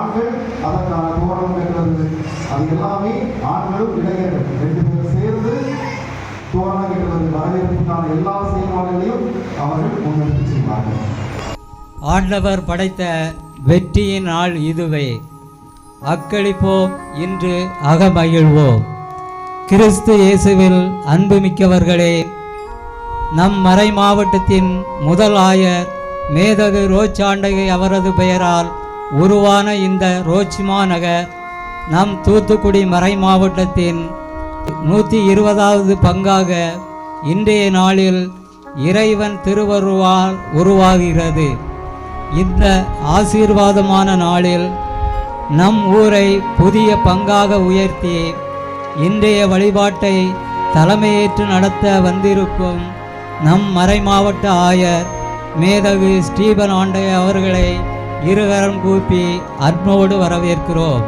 ஆண்கள் அதற்கான தோரணம் கட்டுறது அது எல்லாமே ஆண்களும் இளைஞர்கள். ரெண்டு பேரும் சேர்ந்து தோரணம் கட்டுவது. வரவேற்புக்கான எல்லா செயல்பாடுகளையும் அவர்கள் முன்னெடுத்து செய்வார்கள் ஆண்டவர் படைத்த வெற்றியின் நாள் இதுவே. அக்களிப்போம் இன்று அகமகிழ்வோம். கிறிஸ்து இயேசுவில் அன்புமிக்கவர்களே நம் மறை மாவட்டத்தின் முதல் ஆயர் மேதகு ரோச்சாண்டகை அவரது பெயரால் உருவான இந்த ரோச்சிமா நகர் நம் தூத்துக்குடி மறை மாவட்டத்தின் நூற்றி இருபதாவது பங்காக இன்றைய நாளில் இறைவன் திருவருவால் உருவாகிறது. இந்த ஆசீர்வாதமான நாளில் நம் ஊரை புதிய பங்காக உயர்த்தி இன்றைய வழிபாட்டை தலைமையேற்று நடத்த வந்திருக்கும் நம் மறைமாவட்ட ஆயர் மேதகு ஸ்டீபன் ஆண்டை அவர்களை இருகரம் கூப்பி அன்போடு வரவேற்கிறோம்.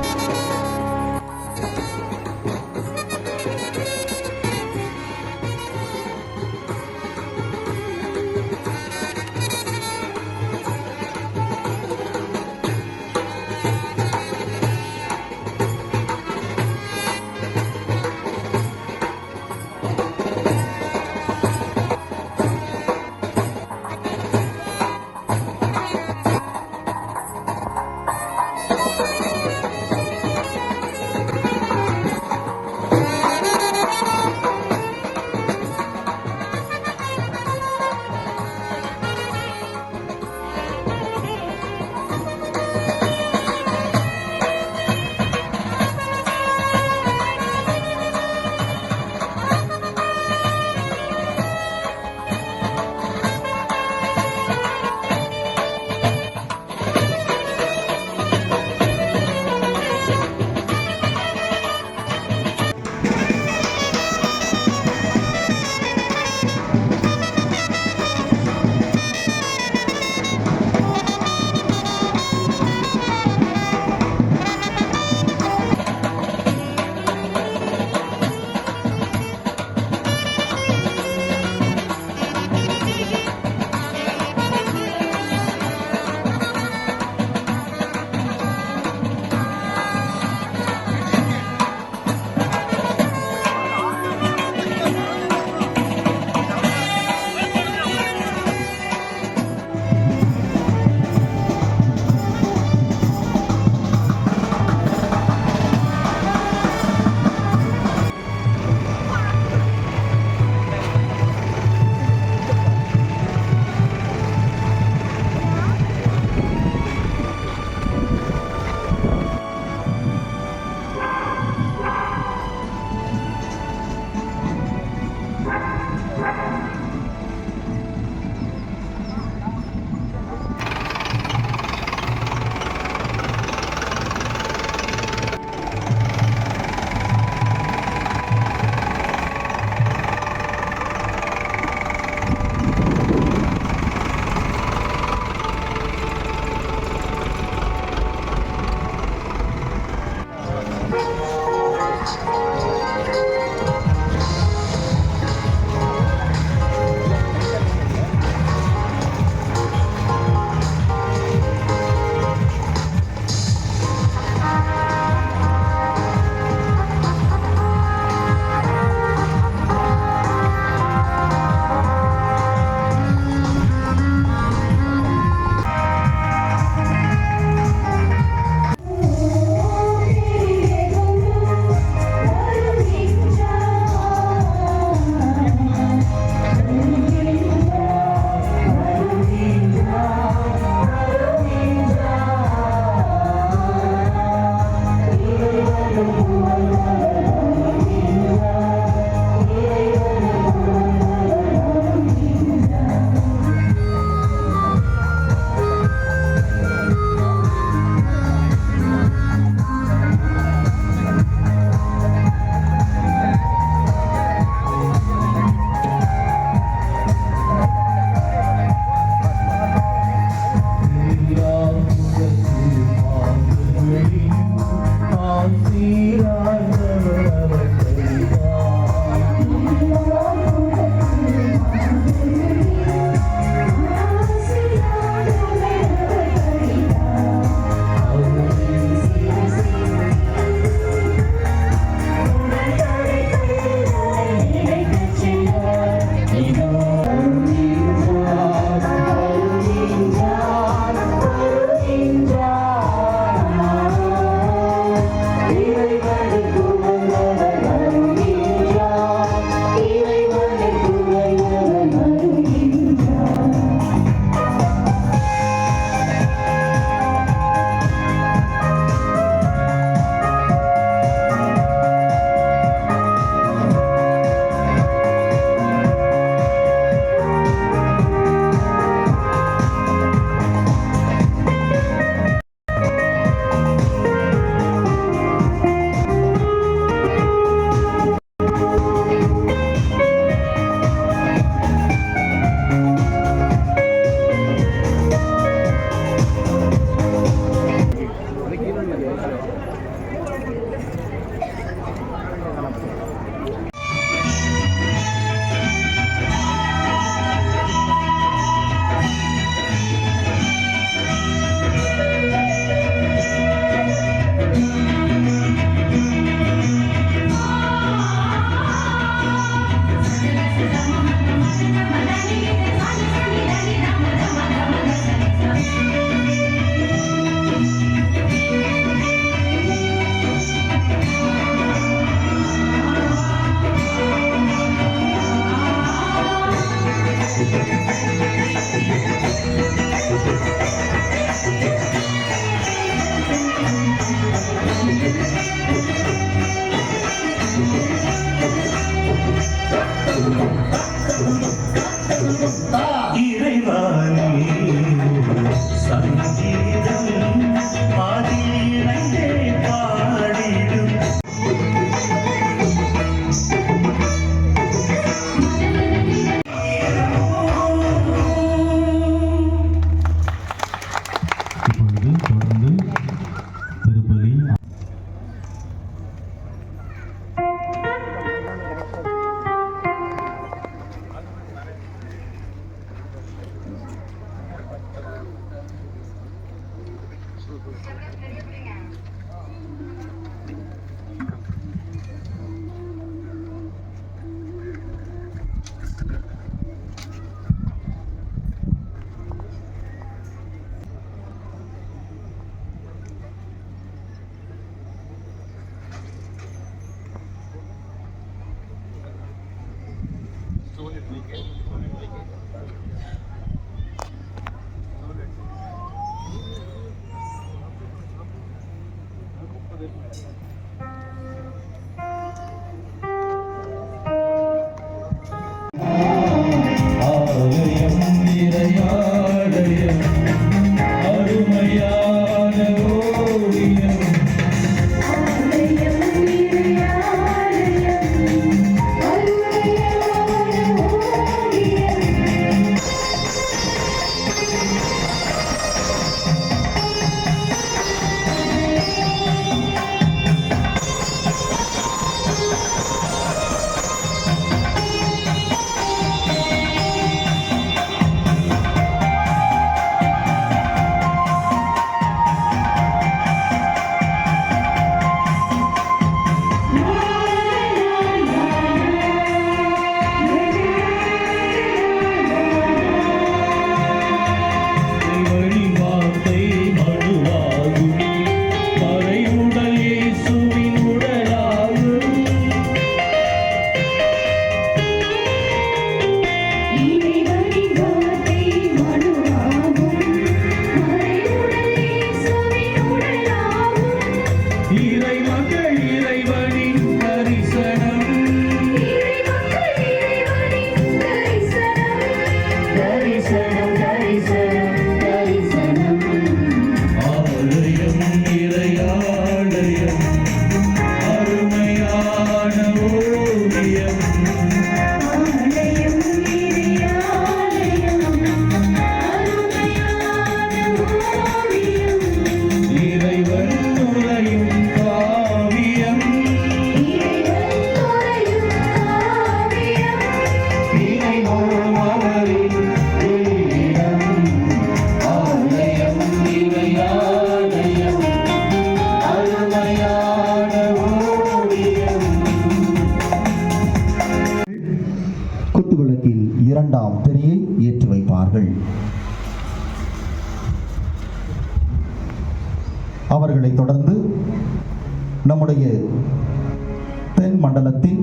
தென் மண்டலத்தின்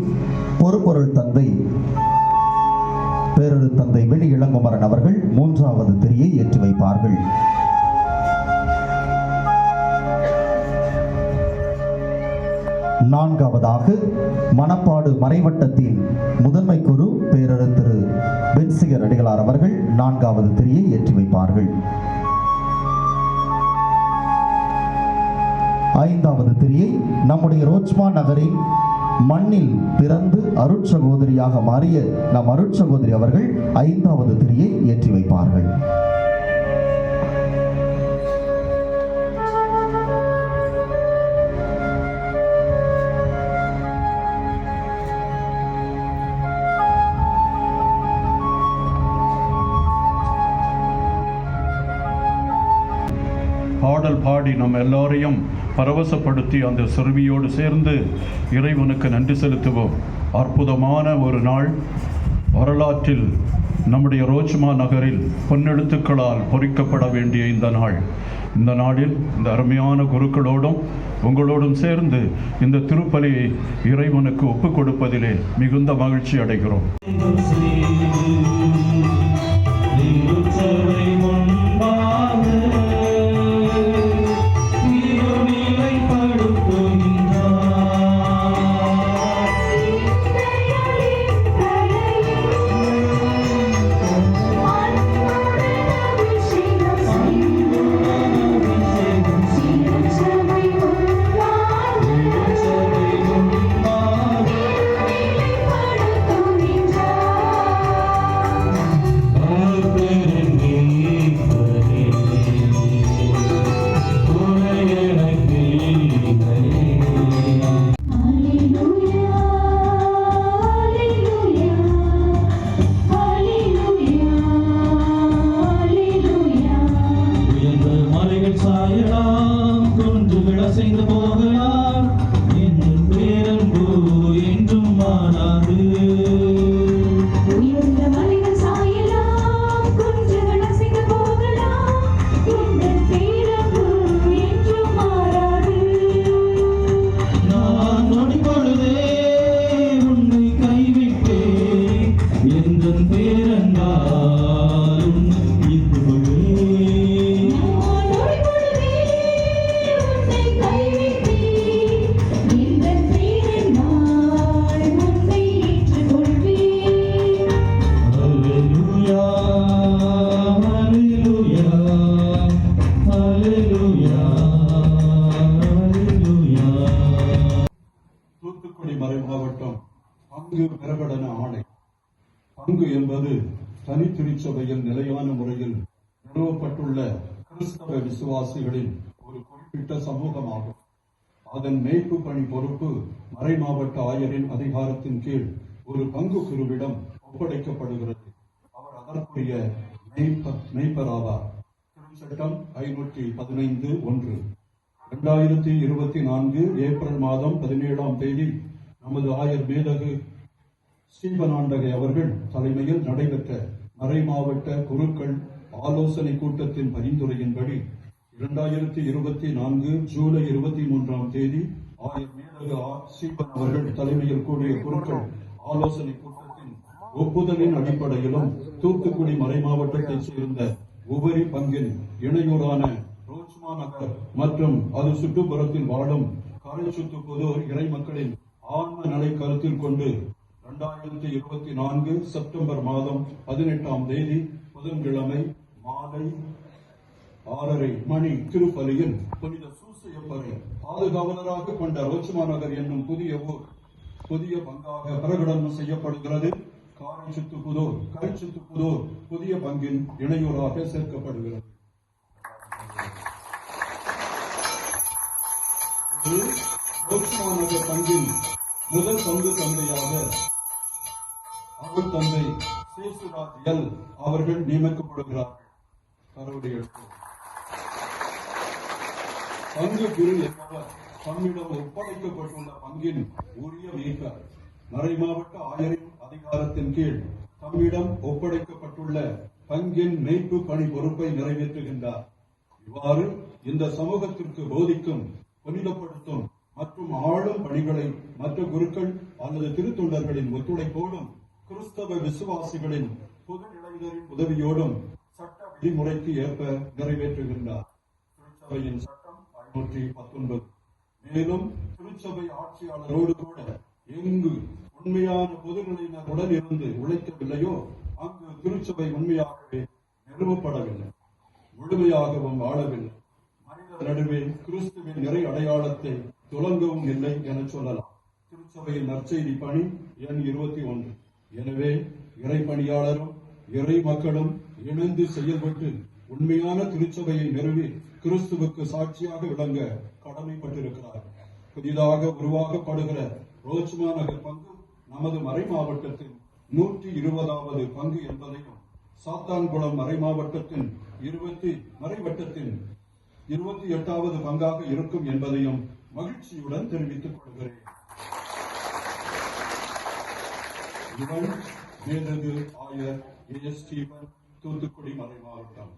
பொறுப்பொருள் தந்தை பேரொரு தந்தை வெளி இளங்குமரன் அவர்கள் மூன்றாவது திரியை ஏற்றி வைப்பார்கள். நான்காவதாக மணப்பாடு மறைவட்டத்தின் முதன்மை குரு பேரரு திரு பென்சிகர் அடிகளார் அவர்கள் நான்காவது திரியை ஏற்றி வைப்பார்கள். ஐந்தாவது திரியை நம்முடைய ரோச்மா நகரின் மண்ணில் பிறந்து அருட்சகோதரியாக மாறிய நம் அருட்சகோதரி அவர்கள் ஐந்தாவது திரியை ஏற்றி வைப்பார்கள். பாடல் பாடி நம்ம எல்லோரையும் பரவசப்படுத்தி அந்த சிறுமியோடு சேர்ந்து இறைவனுக்கு நன்றி செலுத்துவோம். அற்புதமான ஒரு நாள். வரலாற்றில் நம்முடைய ரோச்மா நகரில் பொன்னெழுத்துக்களால் பொறிக்கப்பட வேண்டிய இந்த நாள். இந்த நாளில் இந்த அருமையான குருக்களோடும் உங்களோடும் சேர்ந்து இந்த திருப்பலியை இறைவனுக்கு ஒப்புக் கொடுப்பதிலே மிகுந்த மகிழ்ச்சி அடைகிறோம். inteiro. அதன் மேய்ப்பு பணி பொறுப்பு மறை மாவட்ட ஆயரின் அதிகாரத்தின் கீழ் ஒரு பங்கு குருவிடம் ஒப்படைக்கப்படுகிறது. அவர் அதற்குரிய மெய்ப்பராவார். சட்டம் ஐநூற்றி பதினைந்து ஒன்று. இரண்டாயிரத்தி இருபத்தி நான்கு ஏப்ரல் மாதம் பதினேழாம் தேதி நமது ஆயர் மேதகு ஸ்ரீபனாண்டகை அவர்கள் தலைமையில் நடைபெற்ற மறை மாவட்ட குருக்கள் ஆலோசனை கூட்டத்தின் பரிந்துரையின்படி இரண்டாயிரத்தி இருபத்தி நான்கு ஜூலை இருபத்தி மூன்றாம் தேதி ஆயர் மேலக ஆர். அவர்கள் தலைமையில் கூடிய குருக்கள் ஆலோசனை கூட்டத்தின் ஒப்புதலின் அடிப்படையிலும் தூத்துக்குடி மறை மாவட்டத்தைச் சேர்ந்த உபரி பங்கின் இணையூரான ரோச்மா நகர் மற்றும் அது சுற்றுப்புறத்தில் வாழும் காரைச்சுத்து புதூர் இறை மக்களின் ஆன்ம நலை கருத்தில் கொண்டு இரண்டாயிரத்தி இருபத்தி நான்கு செப்டம்பர் மாதம் பதினெட்டாம் தேதி புதன்கிழமை மாலை ஆறரை மணி திருப்பலியில் புனித சூசையப்பரை பாதுகாவலராக கொண்ட ரோச்சுமா நகர் என்னும் புதிய ஊர் புதிய பங்காக பிரகடனம் செய்யப்படுகிறது. காரைச்சுத்து புதூர் கரைச்சுத்து புதூர் புதிய பங்கின் இணையூராக சேர்க்கப்படுகிறது. ரோச்சுமா நகர் பங்கின் முதல் பங்கு தந்தையாக அவர் தந்தை சேசுராஜ் எல் அவர்கள் நியமிக்கப்படுகிறார். கருவுடைய பங்கு குரு என்பவர் தம்மிடம் ஒப்படைக்கப்பட்டுள்ள பங்கின் உரிய மீட்பர் மறை மாவட்ட ஆயரின் அதிகாரத்தின் கீழ் தம்மிடம் ஒப்படைக்கப்பட்டுள்ள பங்கின் மேய்ப்பு பணி பொறுப்பை நிறைவேற்றுகின்றார். இவ்வாறு இந்த சமூகத்திற்கு போதிக்கும் புனிதப்படுத்தும் மற்றும் ஆளும் பணிகளை மற்ற குருக்கள் அல்லது திருத்தொண்டர்களின் ஒத்துழைப்போடும் கிறிஸ்தவ விசுவாசிகளின் பொது நிலையினரின் உதவியோடும் சட்ட விதிமுறைக்கு ஏற்ப நிறைவேற்றுகின்றார். திருச்சபையின் சட்டம் பத்தொன்பது. மேலும் திருச்சபை ஆட்சியாளரோடு கூட எங்கு உண்மையான பொதுநிலையினருடன் இருந்து உழைக்கவில்லையோ அங்கு திருச்சபை உண்மையாகவே நிறுவப்படவில்லை. முழுமையாகவும் வாழவில்லை. மனிதர் நடுவே கிறிஸ்துவின் நிறை அடையாளத்தை துலங்கவும் இல்லை என சொல்லலாம். திருச்சபையின் நற்செய்தி பணி எண் இருபத்தி ஒன்று. எனவே இறை பணியாளரும் இறை மக்களும் இணைந்து செயல்பட்டு உண்மையான திருச்சபையை நிறுவி கிறிஸ்துவுக்கு சாட்சியாக விளங்க கடமைப்பட்டிருக்கிறார். புதிதாக உருவாக்கப்படுகிற ரோச்மா நகர் பங்கு நமது மறை மாவட்டத்தின் நூற்றி இருபதாவது பங்கு என்பதையும் சாத்தான்குளம் மறை மாவட்டத்தின் இருபத்தி மறைவட்டத்தின் இருபத்தி எட்டாவது பங்காக இருக்கும் என்பதையும் மகிழ்ச்சியுடன் தெரிவித்துக் கொள்கிறேன். இவன் ஆயர் ஏ ஸ்டீபன் தூத்துக்குடி மறை மாவட்டம்.